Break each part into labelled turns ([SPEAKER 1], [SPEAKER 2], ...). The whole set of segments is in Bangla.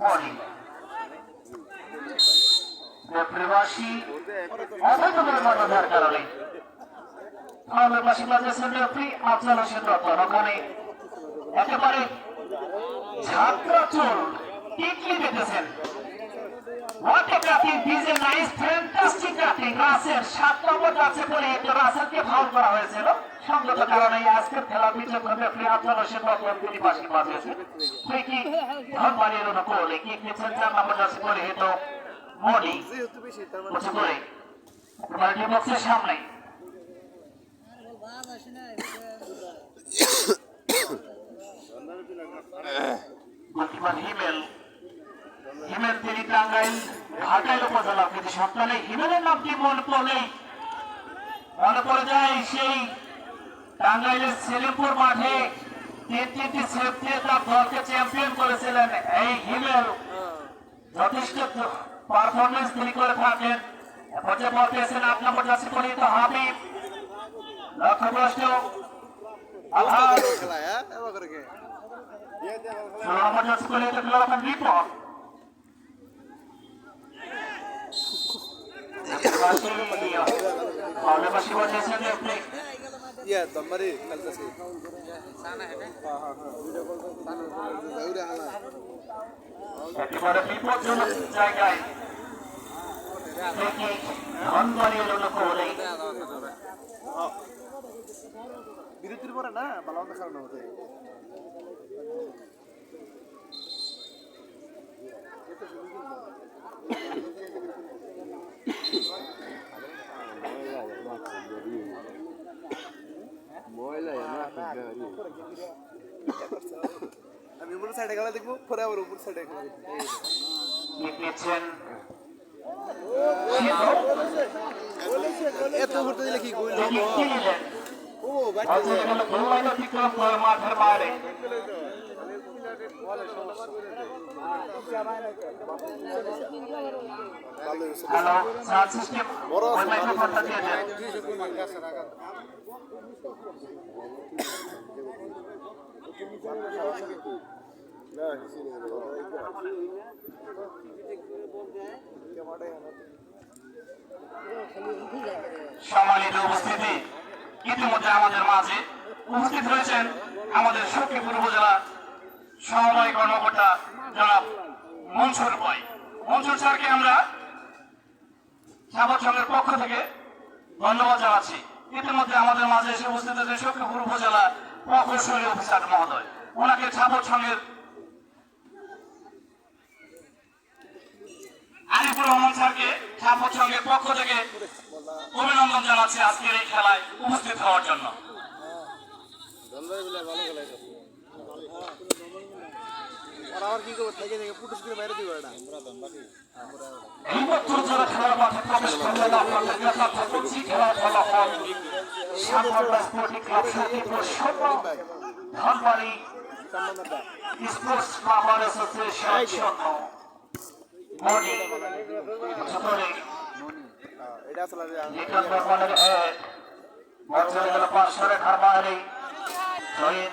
[SPEAKER 1] মর্নিং প্রবাসী, অবৈধ কারণে। প্রবাসী বাজার রেফারি আফজাল হোসেন রতন, ওখানে একেবারে ঝাঁকড়া চোর টিকলি পেতেছেন Is a nice, fantastic cutting. Rasel সাত নম্বর আছে বলে একটু রাসেলকে ফাউল করা হয়েছিল। সঙ্গত কারণে আজকের খেলা বিচক্ষণ রেফারি আফজাল হোসেন রতন তিনি বাসি বাজিয়েছেন তুই কি ধনবাড়ির অনুকূলে কি খেলছেন চার নম্বর আছে পরিহিত মনি বসে পড়ে। মাল্টি বক্সের সামনে। গোলকিপার হিমেল হিমেল তিনি টাঙ্গাইল ঘাটাইল উপজেলা। কিন্তু সন্তানে হিমেলের নামটি মনে পড়লেই মনে পড়ে যায় সেই টাঙ্গাইলের সেলিমপুর মাঠে তিন তিনটি সেফ দিয়ে তার দলকে চ্যাম্পিয়ন করেছিলেন এই হিমেল। যথেষ্ট পারফরমেন্স তিনি করে থাকেন। পর পেয়েছেন আট নম্বর জার্সি পরিহিত হাবিব। লক্ষ্যভ্রষ্ট
[SPEAKER 2] খেলা হ্যাঁ?
[SPEAKER 1] নম্বর জার্সি পরিহিত খেলোয়াড় বাংলাদেশি বলেছেন আপনি
[SPEAKER 2] ইয়া দমবারি খেলতেছি হ্যাঁ হ্যাঁ হ্যাঁ ভিডিও কল করতে দাউরে হালা
[SPEAKER 1] একেবারে বিপজ্জনক জায়গায়
[SPEAKER 2] বিরতির পরে না ভালো মন্দ খারাপ হতে আমি উপর সাইডে খেলা দেখব পরে আবার উপর সাইডে খেলা এত ঘুরতে দিলে কি
[SPEAKER 1] কিনলেন
[SPEAKER 2] ও
[SPEAKER 1] মাঠের বাইরে হ্যালো সাউন্ড সিস্টেম ওই মাইক্রোফোনটা দিয়ে দেন। সম্মানিত উপস্থিতি, ইতিমধ্যে আমাদের মাঝে উপস্থিত হয়েছেন আমাদের সখীপুর উপজেলা সমবায় কর্মকর্তা জনাব মনসুর ভাই। মনসুর স্যারকে আমরা সাবর সংঘের পক্ষ থেকে ধন্যবাদ জানাচ্ছি। ইতিমধ্যে আমাদের মাঝে এসে উপস্থিত হয়েছে সখীপুর উপজেলা প্রকৌশলী অফিসার মহোদয়, ওনাকে সাবর সংঘের আরিফুর রহমান স্যারকে সংঘের পক্ষ থেকে অভিনন্দন জানাচ্ছি আজকের এই খেলায় উপস্থিত হওয়ার জন্য।
[SPEAKER 2] আর আবার কি করব? থেকে থেকে পুটুস করে বাইরে দিব এটা
[SPEAKER 1] স্পোর্টস ক্লাব অ্যাসোসিয়েশন মনি
[SPEAKER 2] এটা আসলে
[SPEAKER 1] লিটন রহমানের এক গেল পাঁচশো রেখার বাইরে জয়েন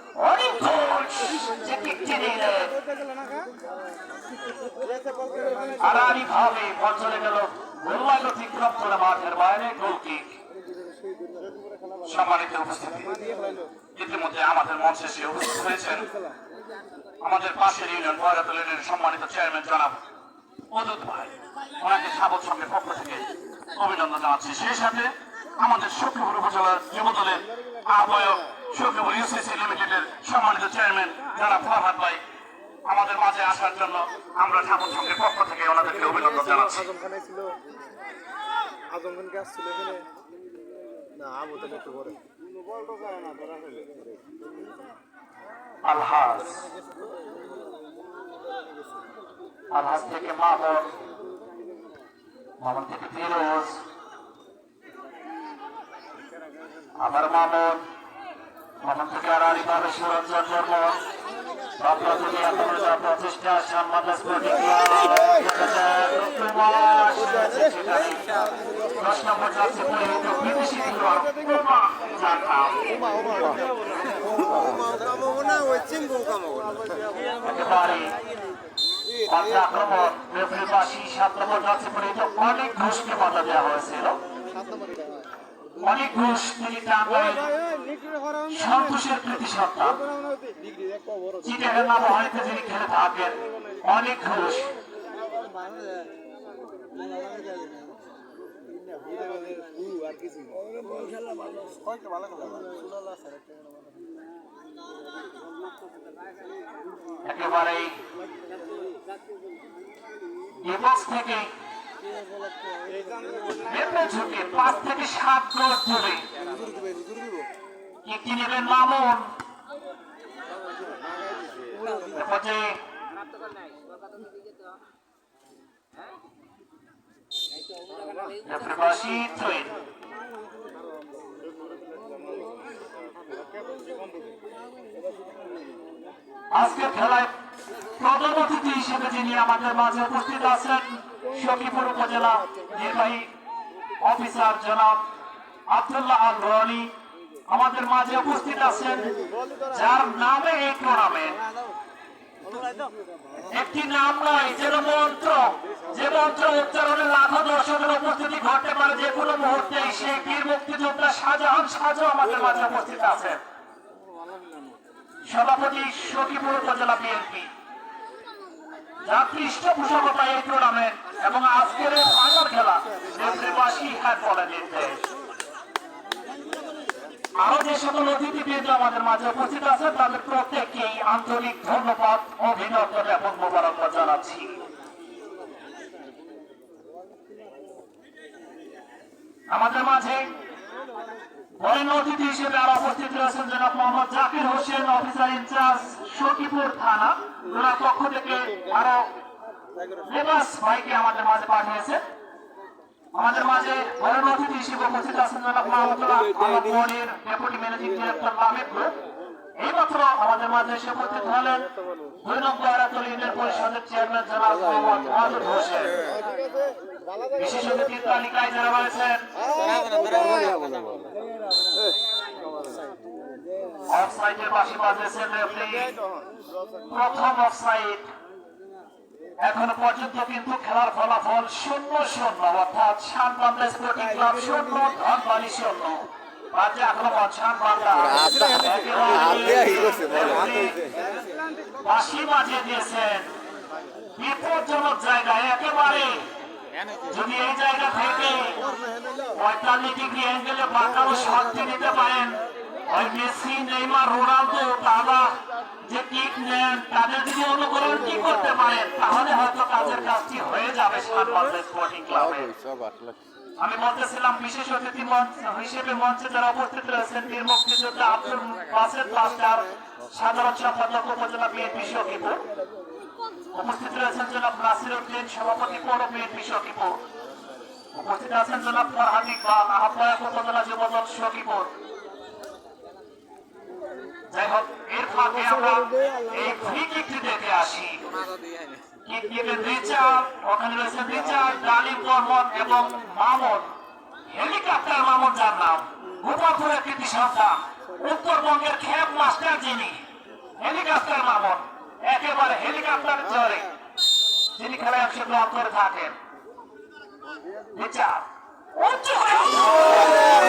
[SPEAKER 1] আড়াআড়ি ভাবে বল ইতিমধ্যে আমাদের মঞ্চে এসে উপস্থিত আমাদের পাশের ইউনিয়ন বয়রাতল ইউনিয়নের সম্মানিত চেয়ারম্যান জনাব মদুদ ভাই। ওনাকে সাবত সঙ্গে পক্ষ থেকে অভিনন্দন জানাচ্ছি। সেই সাথে আমাদের সখীপুর উপজেলার যুবদলের আহ্বায়ক সখীপুর ইউসিসি লিমিটেডের সম্মানিত চেয়ারম্যান জনাব ফরহাদ ভাই আমাদের মাঝে আসার জন্য আমরা সাবত সঙ্গের পক্ষ থেকে ওনাদেরকে অভিনন্দন জানাচ্ছি।
[SPEAKER 2] আজম খান ছিল। আজম খান কাজ ছিল এখানে। না আবু তাহলে একটু পরে
[SPEAKER 1] আলহাজ। আলহাজ থেকে মামন মামন থেকে ফিরোজ। আবার মামন মামন থেকে সুরঞ্জন বর্মন বাপরা থেকে এখনও যা প্রচেষ্টা সম্মান স্পোর্টিং দশ নম্বর যাচ্ছে পরিহিত বিদেশি খেলোয়াড় উমা জাকাম একেবারে পাল্টা আক্রমণ রেফারি বাসি সাত নম্বর অনেক ঘুষকে বাধা দেওয়া অনেক ঘুষ তিনি টাঙ্গাইল সন্তোষের কৃতি সন্তান চিটাগের নাম হয়তো যিনি খেলে থাকেন। অনেক ঘোষ একেবারেই পাঁচ থেকে সাত ধরে কি নেবেন মামুন প্রবাসী ট্রেন আজকে খেলায় প্রধান অতিথি হিসেবে যিনি আমাদের মাঝে উপস্থিত আছেন, সখীপুর উপজেলা নির্বাহী অফিসার জনাব আব্দুল্লাহ আল রনি আমাদের মাঝে উপস্থিত আছেন, যার নামে এই টুর্নামেন্ট একটি নাম নয় যেন মন্ত্র, যে মন্ত্র উচ্চারণে লাখো দর্শকের উপস্থিতি ঘটতে পারে যে কোনো মুহূর্তে, সেই বীর মুক্তিযোদ্ধা শাহজাহান সাজু আমাদের মাঝে উপস্থিত আছেন। সভাপতি সখীপুর উপজেলা বিএনপি। যার পৃষ্ঠপোষকতা এই টুর্নামেন্ট এবং আজকের ফাইনাল খেলা নেত্রীবাসী হ্যাট বলে নির্দেশ। আরও যে সকল অতিথিবৃন্দ আমাদের মাঝে উপস্থিত আছে। তাদের প্রত্যেককেই আন্তরিক ধন্যবাদ, অভিনন্দন এবং মোবারকবাদ জানাচ্ছি। আমাদের মাঝে বরেণ্য অতিথি হিসেবে আরও উপস্থিত রয়েছেন জনাব Mohammad Zakir Hossain, officer in charge Sakhipur থানা। ওনার পক্ষ থেকে আরও লেবাস ভাইকে আমাদের মাঝে পাঠিয়েছে আমাদের মাঝে বরেণ্য অতিথি হিসেবে উপস্থিত আছেন জনাব মাহমুদুল্লাহ ডেপুটি ম্যানেজিং ডিরেক্টর এইমাত্র আমাদের মাঝে এসে উপস্থিত হলেন দুই নম্বর আরাতল ইউনিয়ন পরিষদের চেয়ারম্যান জনাব মোহাম্মদ ওয়াদুল হোসেন। বিশেষ অতিথির তালিকায় যারা রয়েছেন অফসাইডের পাশে প্রথম এখনও পর্যন্ত কিন্তু খেলার ফলাফল শূন্য শূন্য অর্থাৎ শানবান্ধা স্পোর্টিং ক্লাব শূন্য ধনবালি শূন্য বাজে আক্রমণ শানবান্ধা বাসি বাজিয়ে দিয়েছেন বিপজ্জনক জায়গায় একেবারে যদি এই জায়গা থেকে পঁয়তাল্লিশ ডিগ্রি অ্যাঙ্গেলে বাঁকানো শটটি নিতে পারেন ওই মেসি নেইমার রোনালদো তারা আমি বলতেছিলাম বিশেষ অতিথি হিসেবে মঞ্চে যারা উপস্থিত রয়েছেন বীর মুক্তিযোদ্ধা আব্দুল বাসেদ মাস্টার সাধারণ সম্পাদক উপজেলা বিএনপি সখীপুর উপস্থিত রয়েছেন জনাব নাসির উদ্দিন সভাপতি পৌর বিএনপি সখীপুর উপস্থিত আছেন জনাব ফরহাদ ইকবাল, আহ্বায়ক উপজেলা যুবদল সখীপুর। যাই হোক এর ফাঁকে আমরা এই ফ্রি কিকটি দেখে আসি। কিক রিচার্ড ওখানে রয়েছেন রিচার্ড ডালিম বর্মন এবং মামুন। হেলিকপ্টার মামুন যার নাম। গোপালপুরের কৃতি সন্তান উত্তরবঙ্গের খেপ মাস্টার যিনি হেলিকপ্টার মামুন। একেবারে হেলিকপ্টার চড়ে যিনি খেলায় অংশগ্রহণ করে থাকেন। রিচার্ড উচ্চ হয়ে একেবারে দেখার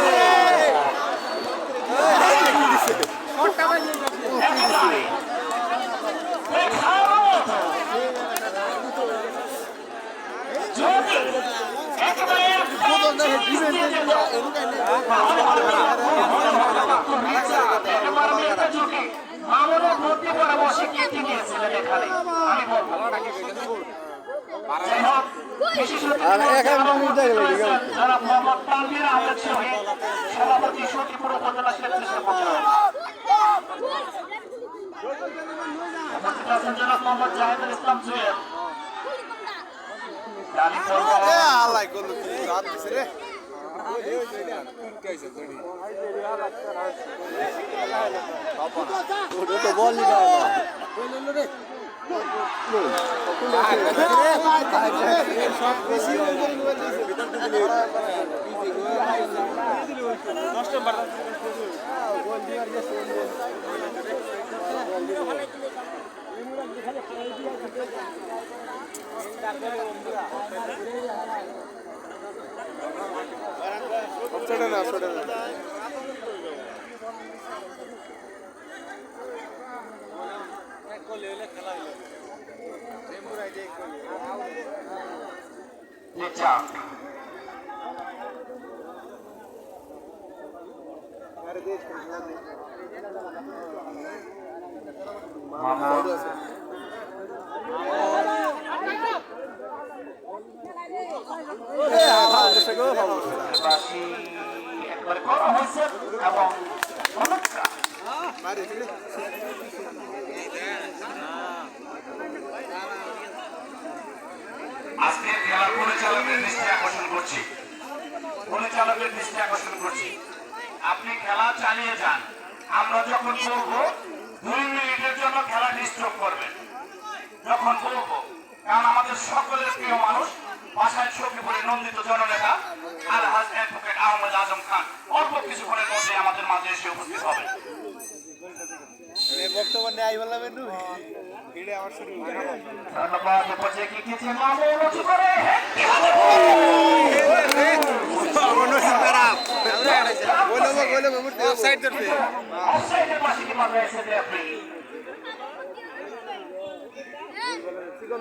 [SPEAKER 1] মতো যদি একেবারে একটা জিনিস দিয়ে যেত, তাহলে হয়তো মনে হতো না তো রিচার্ড একেবারে একটা ঝুঁকি মামুনের কীর্তি নিয়েছিলেন এখানে আমি বলব যাই হোক, বিশেষ অতিথি যারা উপস্থিত রয়েছেন, যারা মোহাম্মদ তানভীর আহমেদ শহীদ সভাপতি সখীপুর উপজেলা উপস্থিত জনাব মোহাম্মদ জাহিদুল ইসলাম
[SPEAKER 2] বেশি নষ্ট ছোট না ছোট না
[SPEAKER 1] লেচা মামুন আজকের খেলা পরিচালকের দৃষ্টি আকর্ষণ করছি পরিচালকের দৃষ্টি আকর্ষণ করছি আপনি খেলা চালিয়ে যান আমরা যখন বলব দুই মিনিটের জন্য খেলা ডিস্টার্ব করবেন যখন বলব কারণ আমাদের সকলের প্রিয় মানুষ বাসায় সখীপুরে নন্দিত জননেতা আলহাজ অ্যাডভোকেট আহমেদ আজম খান। অল্প কিছুক্ষণের মধ্যে আমাদের মাঝে এসে উপস্থিত হবে।
[SPEAKER 2] বক্তব্য নেই বললাম একটু ভিড়ে আমার শুরু
[SPEAKER 1] ধন্যবাদ কি
[SPEAKER 2] বলে বলে বলে ধরতে
[SPEAKER 1] অফসাইডের পাশে কি মারবে এসে দেয় আপনি।
[SPEAKER 2] চিকন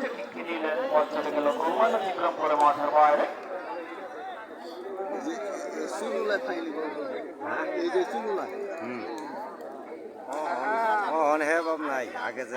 [SPEAKER 1] থেকে কি নিলেন পথ চলে গেল ক্রমাণ অতিক্রম করে মাঠের বাইরে
[SPEAKER 3] অন হে বাব নাই আগে যে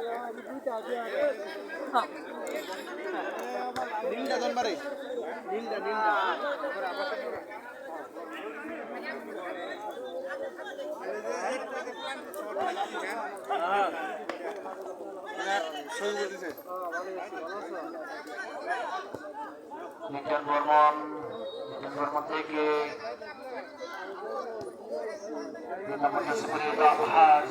[SPEAKER 3] চিনা
[SPEAKER 1] দর্শক মন্ডলী যারা সুস্থ সুন্দর সুশৃঙ্খল পরিবেশে খেলা উপভোগ করছেন আপনাদের প্রত্যেককে জানাই সংবাদ সংঘের পক্ষ থেকে আন্তরিক ধন্যবাদ অভিনন্দন এবং ধন্যবাদ
[SPEAKER 2] নীলটা দনবারে নীলটা নীলটা
[SPEAKER 1] বিজ্ঞান বর্মন বিজ্ঞান বর্মন থেকে তিন নম্বর কাছে পরিচিত আভাস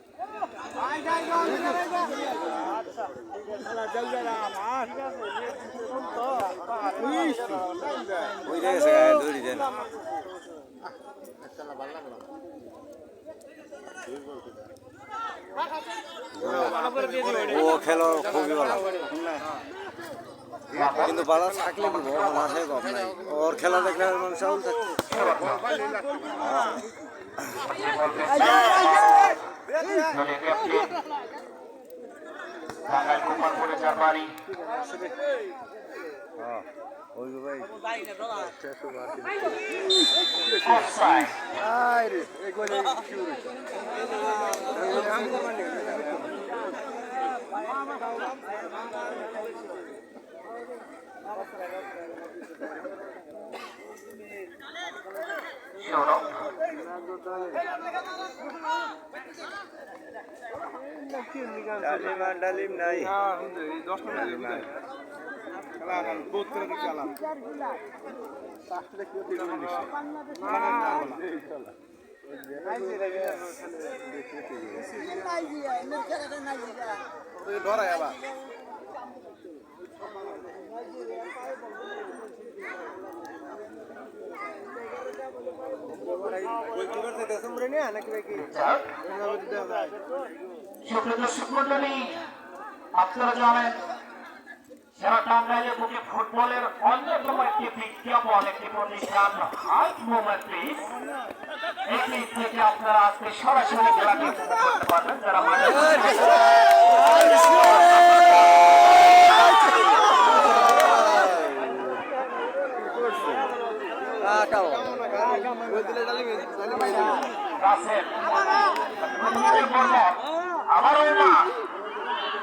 [SPEAKER 1] করবেন মনি
[SPEAKER 3] ওই গেছে গায়ে দৌড়ি দেন ও খেলো খুবই ভালো কিন্তু বালা থাকলে কি বড় মাঠে কম নাই ওর খেলা দেখলে আর মানুষ আউল থাকছে
[SPEAKER 1] দলের ক্যাপ্টেন
[SPEAKER 3] হ্যাঁ
[SPEAKER 1] সৌরভ
[SPEAKER 3] ডালিম নাই
[SPEAKER 2] হ্যাঁ 10 মিনিট
[SPEAKER 3] নাই
[SPEAKER 2] খেলা এখন বহুত করে দিচ্ছে আলাম পাঁচটা দেখি তিন মিনিট ডরাই আবার
[SPEAKER 1] সুপ্রিয় দর্শক মন্ডলী আপনারা জানেন সারা টাঙ্গাইলের বুকে ফুটবলের অন্যতম একটি বিজ্ঞাপন একটি প্রতিষ্ঠান হাইট মোমেন্ট প্লিজ এই দিক থেকে আপনারা আজকে সরাসরি খেলাটি করতে পারবেন যারা আবার ওমা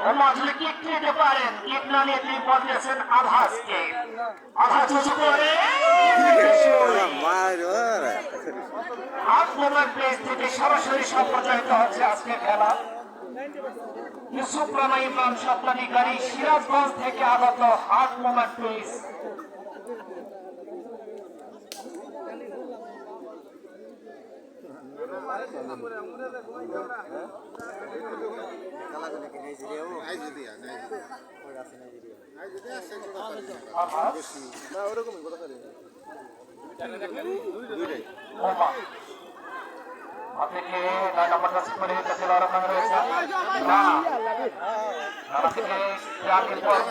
[SPEAKER 1] ওমা থেকে সরাসরি সম্প্রচারিত হচ্ছে আজকের খেলা ইউসুফ রানা ইমরান স্বপ্নাধিকারী সিরাজগঞ্জ থেকে আগত হাফ মোমেন্ট প্লেস আভাস
[SPEAKER 2] না ওরকমই কথা
[SPEAKER 1] ওমা থেকে নয় নম্বর কাছে করে কাছে বারো নম্বর রয়েছে রানা রানা থেকে জাকির পর্ব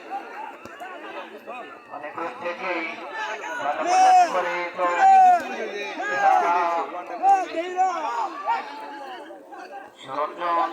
[SPEAKER 1] অনেক দূর থেকেই করে তো সুরঞ্জন